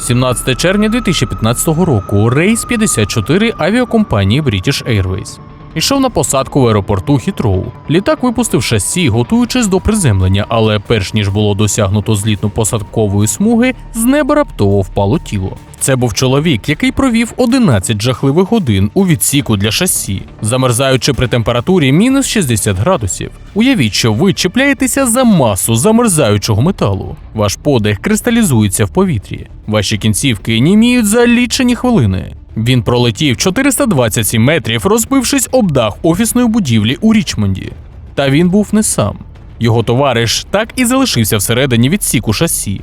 17 червня 2015 року рейс 54 авіакомпанії British Airways. Ішов на посадку в аеропорту Хітроу. Літак випустив шасі, готуючись до приземлення, але перш ніж було досягнуто злітно-посадкової смуги, з неба раптово впало тіло. Це був чоловік, який провів 11 жахливих годин у відсіку для шасі, замерзаючи при температурі мінус 60 градусів. Уявіть, що ви чіпляєтеся за масу замерзаючого металу. Ваш подих кристалізується в повітрі. Ваші кінцівки німіють за лічені хвилини. Він пролетів 427 метрів, розбившись об дах офісної будівлі у Річмонді. Та він був не сам. Його товариш так і залишився всередині відсіку шасі.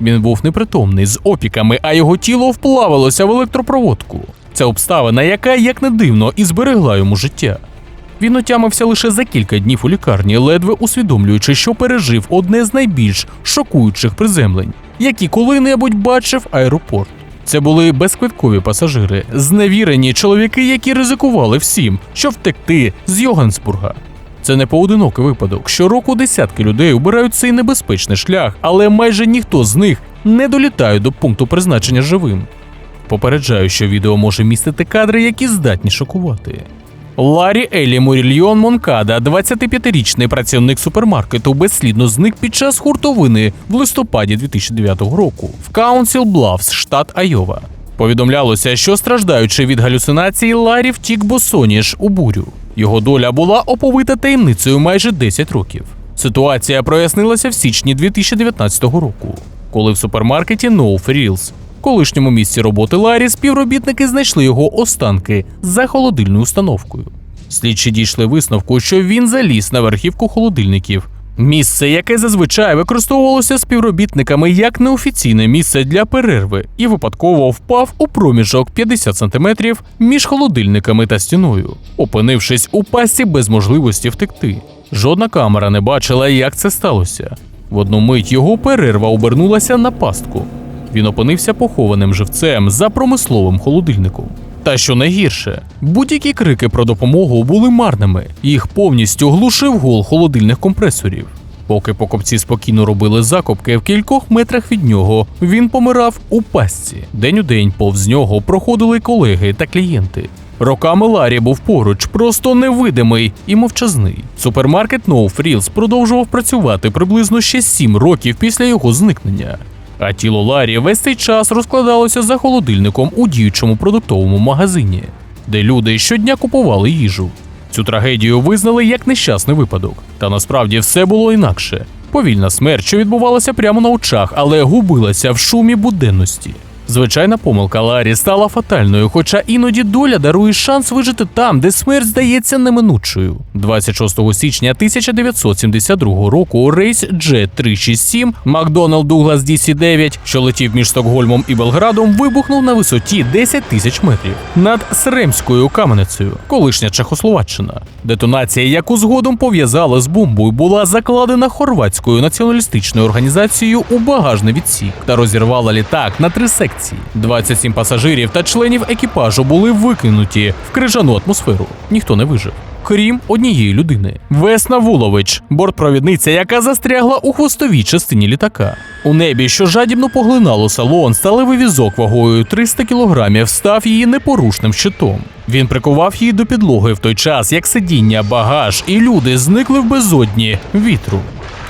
Він був непритомний з опіками, а його тіло вплавилося в електропроводку. Це обставина, яка, як не дивно, і зберегла йому життя. Він отямився лише за кілька днів у лікарні, ледве усвідомлюючи, що пережив одне з найбільш шокуючих приземлень, які коли-небудь бачив аеропорт. Це були безквиткові пасажири, зневірені чоловіки, які ризикували всім, щоб втекти з Йогансбурга. Це не поодинокий випадок. Щороку десятки людей обирають цей небезпечний шлях, але майже ніхто з них не долітає до пункту призначення живим. Попереджаю, що відео може містити кадри, які здатні шокувати. Ларі Елі Мурільйон Монкада, 25-річний працівник супермаркету, безслідно зник під час хуртовини в листопаді 2009 року в Каунсіл Блавс, штат Айова. Повідомлялося, що страждаючи від галюцинацій, Ларі втік босоніж у бурю. Його доля була оповита таємницею майже 10 років. Ситуація прояснилася в січні 2019 року, коли в супермаркеті No Frills, колишньому місці роботи Ларі, співробітники знайшли його останки за холодильною установкою. Слідчі дійшли висновку, що він заліз на верхівку холодильників. Місце, яке зазвичай використовувалося співробітниками як неофіційне місце для перерви, і випадково впав у проміжок 50 см між холодильниками та стіною, опинившись у пасі без можливості втекти. Жодна камера не бачила, як це сталося. В одну мить його перерва обернулася на пастку. Він опинився похованим живцем за промисловим холодильником. Та що найгірше, будь-які крики про допомогу були марними, їх повністю глушив гул холодильних компресорів. Поки покупці спокійно робили закупки в кількох метрах від нього, він помирав у пастці. День у день повз нього проходили колеги та клієнти. Роками Ларі був поруч, просто невидимий і мовчазний. Супермаркет No Frills продовжував працювати приблизно ще 7 років після його зникнення. А тіло Ларі весь цей час розкладалося за холодильником у діючому продуктовому магазині, де люди щодня купували їжу. Цю трагедію визнали як нещасний випадок. Та насправді все було інакше. Повільна смерть, що відбувалася прямо на очах, але губилася в шумі буденності. Звичайна помилка Ларі стала фатальною, хоча іноді доля дарує шанс вижити там, де смерть здається неминучою. 26 січня 1972 року рейс J367 Макдоналд Дуглас DC-9, що летів між Стокгольмом і Белградом, вибухнув на висоті 10 тисяч метрів над Сремською каменицею, колишня Чехословаччина. Детонація, яку згодом пов'язали з бомбою, була закладена хорватською націоналістичною організацією у багажний відсік та розірвала літак на три секції. 27 пасажирів та членів екіпажу були викинуті в крижану атмосферу. Ніхто не вижив. Крім однієї людини Весна Вулович, бортпровідниця, яка застрягла у хвостовій частині літака. У небі, що жадібно поглинало салон, сталевий візок вагою 300 кілограмів став її непорушним щитом. Він прикував її до підлоги в той час, як сидіння, багаж і люди зникли в безодні вітру.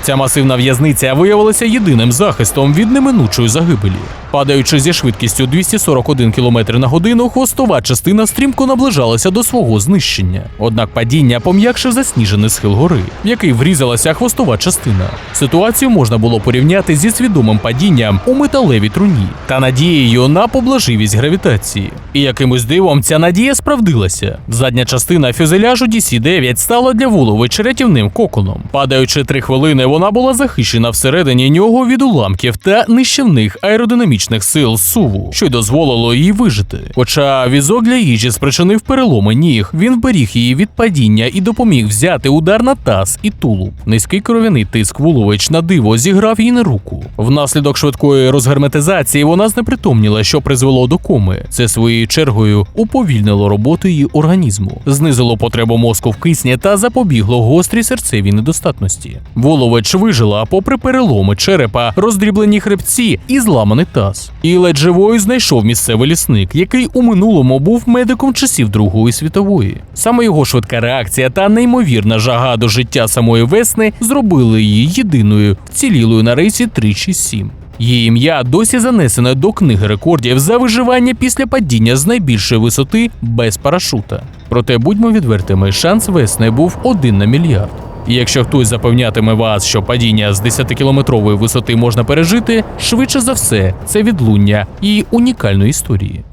Ця масивна в'язниця виявилася єдиним захистом від неминучої загибелі. Падаючи зі швидкістю 241 км на годину, хвостова частина стрімко наближалася до свого знищення. Однак падіння пом'якшив засніжений схил гори, в який врізалася хвостова частина. Ситуацію можна було порівняти зі свідомим падінням у металевій труні та надією на поблаживість гравітації. І якимось дивом ця надія справдилася. Задня частина фюзеляжу DC-9 стала для Вулович рятівним коконом. Падаючи три хвилини, вона була захищена всередині нього від уламків та нищівних аеродинамічних сил суву, що й дозволило їй вижити. Хоча візок для їжі спричинив переломи ніг, він вберіг її від падіння і допоміг взяти удар на таз і тулуб. Низький кров'яний тиск Вулович на диво зіграв їй на руку. Внаслідок швидкої розгерметизації вона знепритомніла, що призвело до коми. Це своєю чергою уповільнило роботу її організму, знизило потребу мозку в кисні та запобігло гострій серцевій недостатності. Волович вижила попри переломи черепа, роздріблені хребці і зламаний таз. Час. І ледь живою знайшов місцевий лісник, який у минулому був медиком часів Другої світової. Саме його швидка реакція та неймовірна жага до життя самої весни зробили її єдиною вцілілою на рейсі 367. Її ім'я досі занесене до книги рекордів за виживання після падіння з найбільшої висоти без парашута. Проте будьмо відвертими, шанс весни був один на мільярд. І якщо хтось запевнятиме вас, що падіння з 10-кілометрової висоти можна пережити, швидше за все, це відлуння і унікальної історії.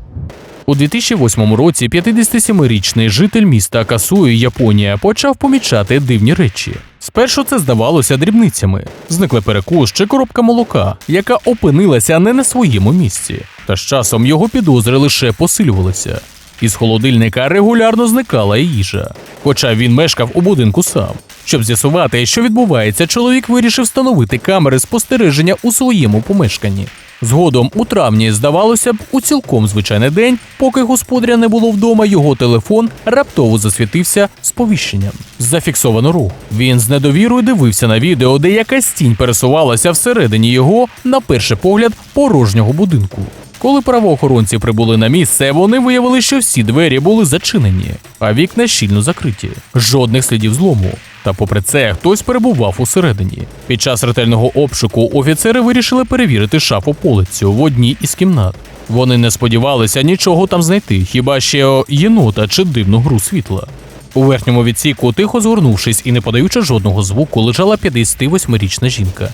У 2008 році 57-річний житель міста Касуї, Японія, почав помічати дивні речі. Спершу це здавалося дрібницями: зникли перекус чи коробка молока, яка опинилася не на своєму місці. Та з часом його підозри лише посилювалися. Із холодильника регулярно зникала їжа, хоча він мешкав у будинку сам. Щоб з'ясувати, що відбувається, чоловік вирішив встановити камери спостереження у своєму помешканні. Згодом у травні, здавалося б, у цілком звичайний день, поки господаря не було вдома, його телефон раптово засвітився сповіщенням. Зафіксовано рух. Він з недовірою дивився на відео, де якась тінь пересувалася всередині його, на перший погляд, порожнього будинку. Коли правоохоронці прибули на місце, вони виявили, що всі двері були зачинені, а вікна щільно закриті. Жодних слідів злому. Та попри це, хтось перебував усередині. Під час ретельного обшуку офіцери вирішили перевірити шафу полицю в одній із кімнат. Вони не сподівалися нічого там знайти, хіба ще єнота чи дивну гру світла. У верхньому відсіку, тихо згорнувшись і не подаючи жодного звуку, лежала 58-річна жінка.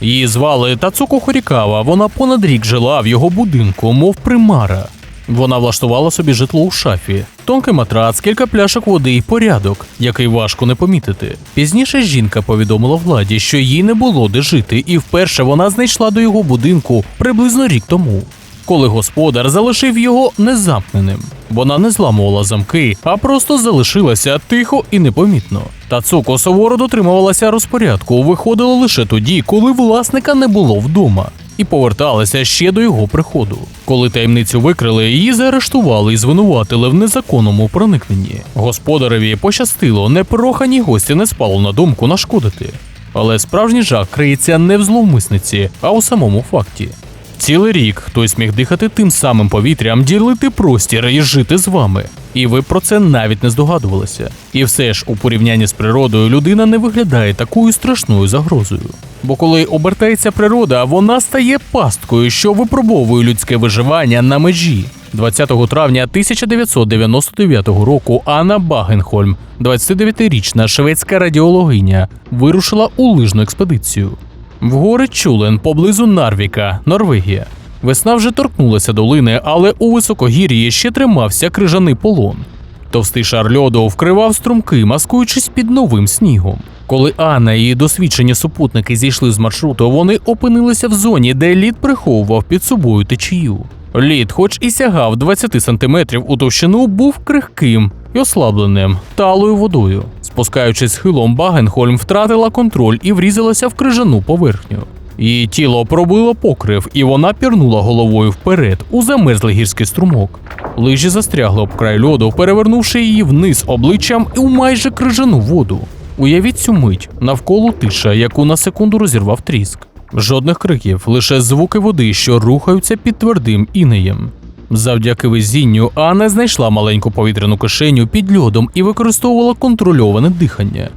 Її звали Тацуко Хорікава. Вона понад рік жила в його будинку, мов примара. Вона влаштувала собі житло у шафі, тонкий матрац, кілька пляшок води і порядок, який важко не помітити. Пізніше жінка повідомила владі, що їй не було де жити, і вперше вона знайшла до його будинку приблизно рік тому. Коли господар залишив його незамкненим. Вона не зламувала замки, а просто залишилася тихо і непомітно. Тацуко суворо дотримувалася розпорядку, виходила лише тоді, коли власника не було вдома, і поверталася ще до його приходу. Коли таємницю викрили, її заарештували і звинуватили в незаконному проникненні. Господареві пощастило, непрохані гості не спало на думку нашкодити. Але справжній жах криється не в зловмисниці, а у самому факті. Цілий рік хтось міг дихати тим самим повітрям, ділити простір і жити з вами. І ви про це навіть не здогадувалися. І все ж у порівнянні з природою людина не виглядає такою страшною загрозою. Бо коли обертається природа, вона стає пасткою, що випробовує людське виживання на межі. 20 травня 1999 року Анна Багенхольм, 29-річна шведська радіологиня, вирушила у лижну експедицію. В гори Чулен поблизу Нарвіка, Норвегія. Весна вже торкнулася долини, але у високогір'ї ще тримався крижаний полон. Товстий шар льоду вкривав струмки, маскуючись під новим снігом. Коли Анна і її досвідчені супутники зійшли з маршруту, вони опинилися в зоні, де лід приховував під собою течію. Лід, хоч і сягав 20 сантиметрів у товщину, був крихким і ослабленим талою водою. Спускаючись схилом, Багенхольм втратила контроль і врізалася в крижану поверхню. Її тіло пробило покрив, і вона пірнула головою вперед у замерзлий гірський струмок. Лижі застрягли об край льоду, перевернувши її вниз обличчям і у майже крижану воду. Уявіть цю мить навколо тиша, яку на секунду розірвав тріск. Жодних криків, лише звуки води, що рухаються під твердим інеєм. Завдяки везінню Анна знайшла маленьку повітряну кишеню під льодом і використовувала контрольоване дихання.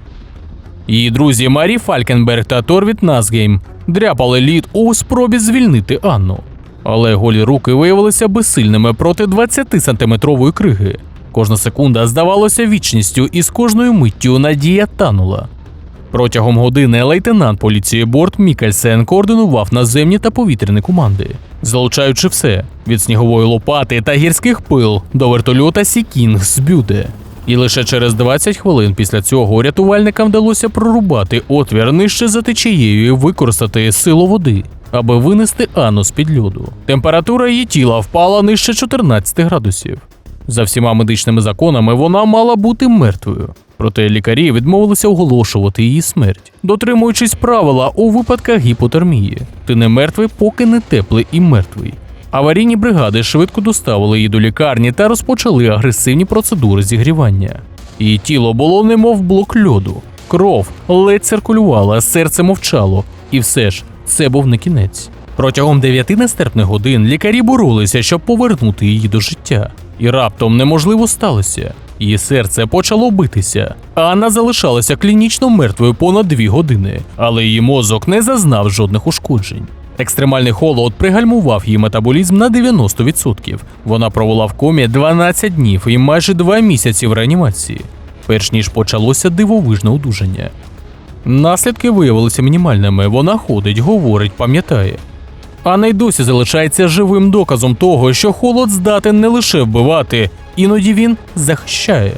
Її друзі Марі Фалькенберг та Торвіт Насгейм дряпали лід у спробі звільнити Анну. Але голі руки виявилися безсильними проти 20-сантиметрової криги. Кожна секунда здавалася вічністю, і з кожною миттю надія танула. Протягом години лейтенант поліції Борт Мікельсен координував наземні та повітряні команди, залучаючи все від снігової лопати та гірських пил до вертольота Сікінг з Бюде. І лише через 20 хвилин після цього рятувальникам вдалося прорубати отвір нижче за течією і використати силу води, аби винести Анну з-під льоду. Температура її тіла впала нижче 14 градусів. За всіма медичними законами вона мала бути мертвою. Проте лікарі відмовилися оголошувати її смерть, дотримуючись правила у випадках гіпотермії. Ти не мертвий, поки не теплий і мертвий. Аварійні бригади швидко доставили її до лікарні та розпочали агресивні процедури зігрівання. Її тіло було немов блок льоду. Кров ледь циркулювала, серце мовчало, і все ж це був не кінець. Протягом дев'яти нестерпних годин лікарі боролися, щоб повернути її до життя. І раптом неможливо сталося. Її серце почало битися. Анна залишалася клінічно мертвою понад дві години, але її мозок не зазнав жодних ушкоджень. Екстремальний холод пригальмував її метаболізм на 90%. Вона провела в комі 12 днів і майже 2 місяці в реанімації, перш ніж почалося дивовижне одужання. Наслідки виявилися мінімальними. Вона ходить, говорить, пам'ятає. Анна й досі залишається живим доказом того, що холод здатен не лише вбивати, іноді він захищає.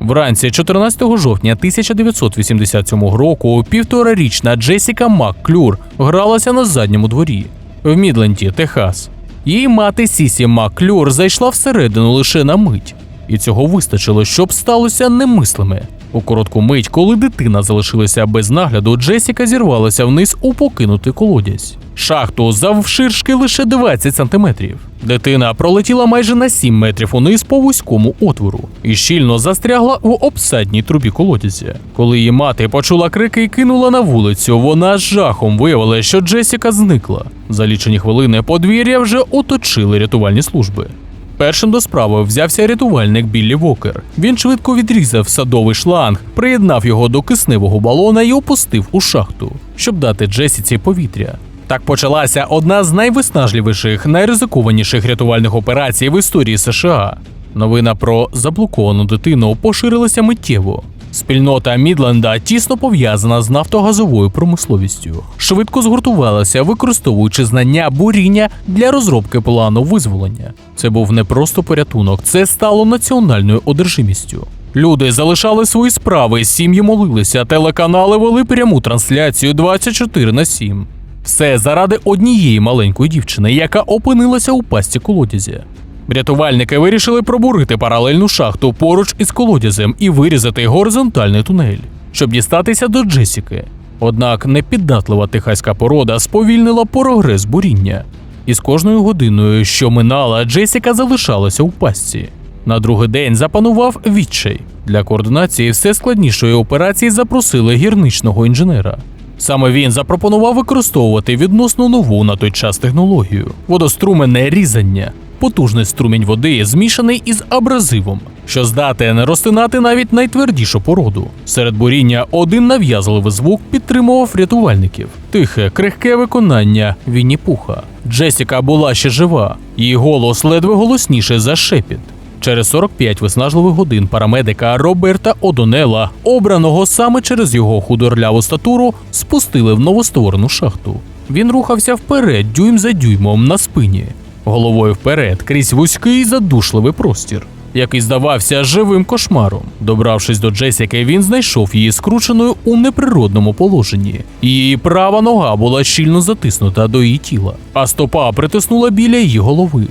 Вранці 14 жовтня 1987 року півторарічна Джесіка Макклюр гралася на задньому дворі в Мідленді, Техас. Її мати Сісі Макклюр зайшла всередину лише на мить, і цього вистачило, щоб сталося немислиме. У коротку мить, коли дитина залишилася без нагляду, Джесіка зірвалася вниз у покинутий колодязь. Шахту завширшки лише 20 сантиметрів. Дитина пролетіла майже на 7 метрів униз по вузькому отвору і щільно застрягла в обсадній трубі колодязя. Коли її мати почула крики і кинула на вулицю, вона з жахом виявила, що Джесіка зникла. За лічені хвилини подвір'я вже оточили рятувальні служби. Першим до справи взявся рятувальник Біллі Вокер. Він швидко відрізав садовий шланг, приєднав його до кисневого балона і опустив у шахту, щоб дати Джесіці повітря. Так почалася одна з найвиснажливіших, найризикованіших рятувальних операцій в історії США. Новина про заблоковану дитину поширилася миттєво. Спільнота Мідленда тісно пов'язана з нафтогазовою промисловістю, швидко згуртувалася, використовуючи знання буріння для розробки плану визволення. Це був не просто порятунок, це стало національною одержимістю. Люди залишали свої справи, сім'ї молилися, телеканали вели пряму трансляцію 24 на 7. Все заради однієї маленької дівчини, яка опинилася у пасті колодязя. Рятувальники вирішили пробурити паралельну шахту поруч із колодязем і вирізати горизонтальний тунель, щоб дістатися до Джесіки. Однак непіддатлива техаська порода сповільнила прогрес буріння, і з кожною годиною, що минала, Джесіка залишалася у пастці. На другий день запанував відчай. Для координації все складнішої операції запросили гірничного інженера. Саме він запропонував використовувати відносно нову на той час технологію водоструменне різання. Потужний струмінь води змішаний із абразивом, що здатен розтинати навіть найтвердішу породу. Серед буріння один нав'язливий звук підтримував рятувальників. Тихе, крихке виконання Вінні Пуха. Джесіка була ще жива, її голос ледве голосніше за шепіт. Через 45 виснажливих годин парамедика Роберта Одонела, обраного саме через його худорляву статуру, спустили в новостворену шахту. Він рухався вперед, дюйм за дюймом на спині, головою вперед, крізь вузький задушливий простір, який здавався живим кошмаром. Добравшись до Джесіки, він знайшов її скрученою у неприродному положенні. Її права нога була щільно затиснута до її тіла, а стопа притиснула біля її голови.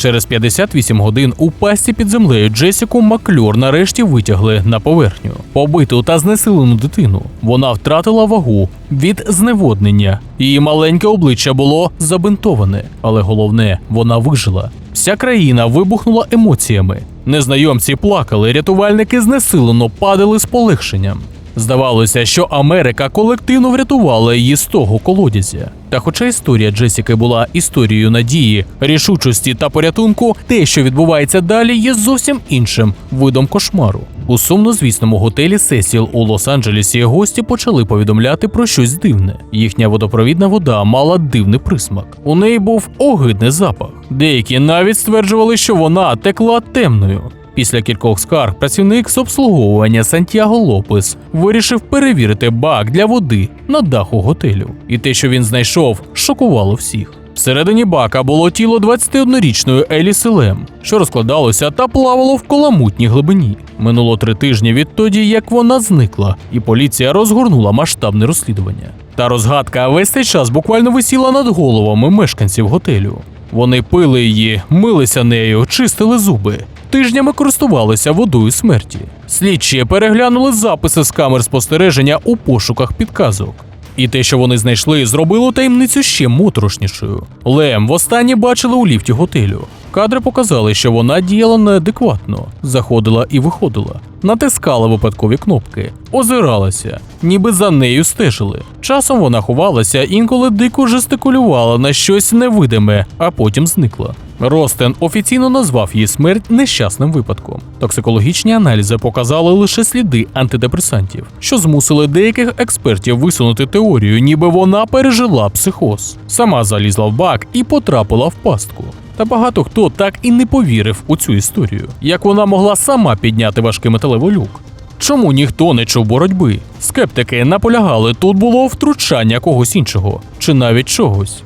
Через 58 годин у пасті під землею Джесіку Маклюр нарешті витягли на поверхню. Побиту та знесилену дитину. Вона втратила вагу від зневоднення. Її маленьке обличчя було забинтоване, але головне, вона вижила. Вся країна вибухнула емоціями. Незнайомці плакали, рятувальники знесилено падали з полегшенням. Здавалося, що Америка колективно врятувала її з того колодязя. Та хоча історія Джесіки була історією надії, рішучості та порятунку, те, що відбувається далі, є зовсім іншим видом кошмару. У сумнозвісному готелі Сесіл у Лос-Анджелесі гості почали повідомляти про щось дивне. Їхня водопровідна вода мала дивний присмак. У неї був огидний запах. Деякі навіть стверджували, що вона текла темною. Після кількох скарг працівник з обслуговування Сантьяго Лопес вирішив перевірити бак для води на даху готелю. І те, що він знайшов, шокувало всіх. Всередині бака було тіло 21-річної Елі Селем, що розкладалося та плавало в коламутній глибині. Минуло три тижні відтоді, як вона зникла, і поліція розгорнула масштабне розслідування. Та розгадка весь цей час буквально висіла над головами мешканців готелю. Вони пили її, милися нею, чистили зуби. Тижнями користувалися водою смерті. Слідчі переглянули записи з камер спостереження у пошуках підказок. І те, що вони знайшли, зробило таємницю ще моторошнішою. Лем востаннє бачили у ліфті готелю. Кадри показали, що вона діяла неадекватно, заходила і виходила. натискала випадкові кнопки, озиралася, ніби за нею стежили. Часом вона ховалася, інколи дико жестикулювала на щось невидиме, а потім зникла. Ростен офіційно назвав її смерть нещасним випадком. Токсикологічні аналізи показали лише сліди антидепресантів, що змусили деяких експертів висунути теорію, ніби вона пережила психоз. Сама залізла в бак і потрапила в пастку. Та багато хто так і не повірив у цю історію, як вона могла сама підняти важкий металевий люк. Чому ніхто не чув боротьби? Скептики наполягали, тут було втручання когось іншого, чи навіть чогось.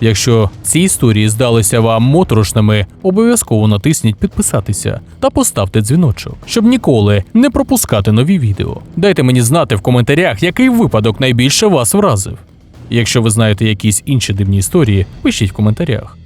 Якщо ці історії здалися вам моторошними, обов'язково натисніть підписатися та поставте дзвіночок, щоб ніколи не пропускати нові відео. Дайте мені знати в коментарях, який випадок найбільше вас вразив. Якщо ви знаєте якісь інші дивні історії, пишіть в коментарях.